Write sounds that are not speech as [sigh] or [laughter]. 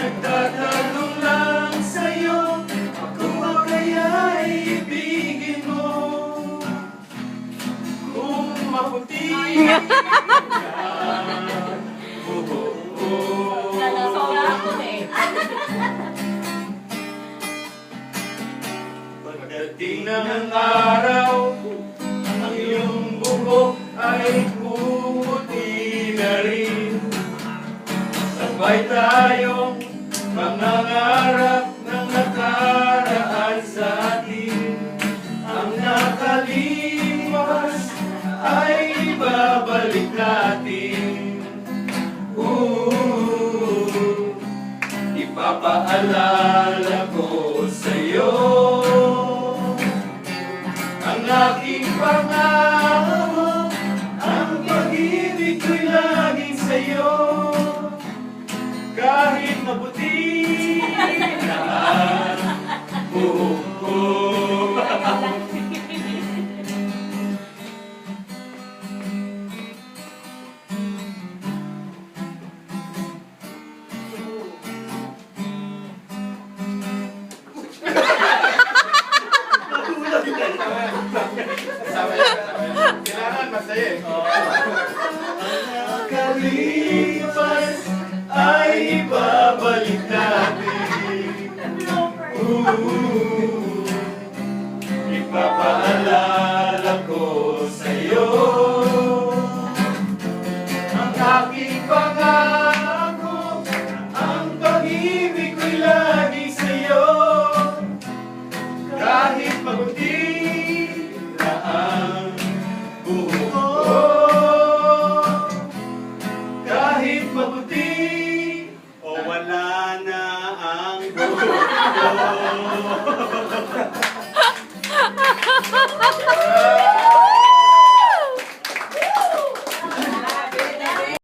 Nagtatanong lang sa'yo Ako ba kaya ibigin mo Kung maputi eh. Pagdating ng araw, ang iyong buhok ay puputi na rin. Sabay tayong mangangarap ng nakaraan sa atin. Ang nakalipas ay ibabalik natin. Ooh, ipapaalala ko sa'yo Kahit mabuti na ang buhok ko Kailangan ibabalik natin Ooh, Yeah. [laughs]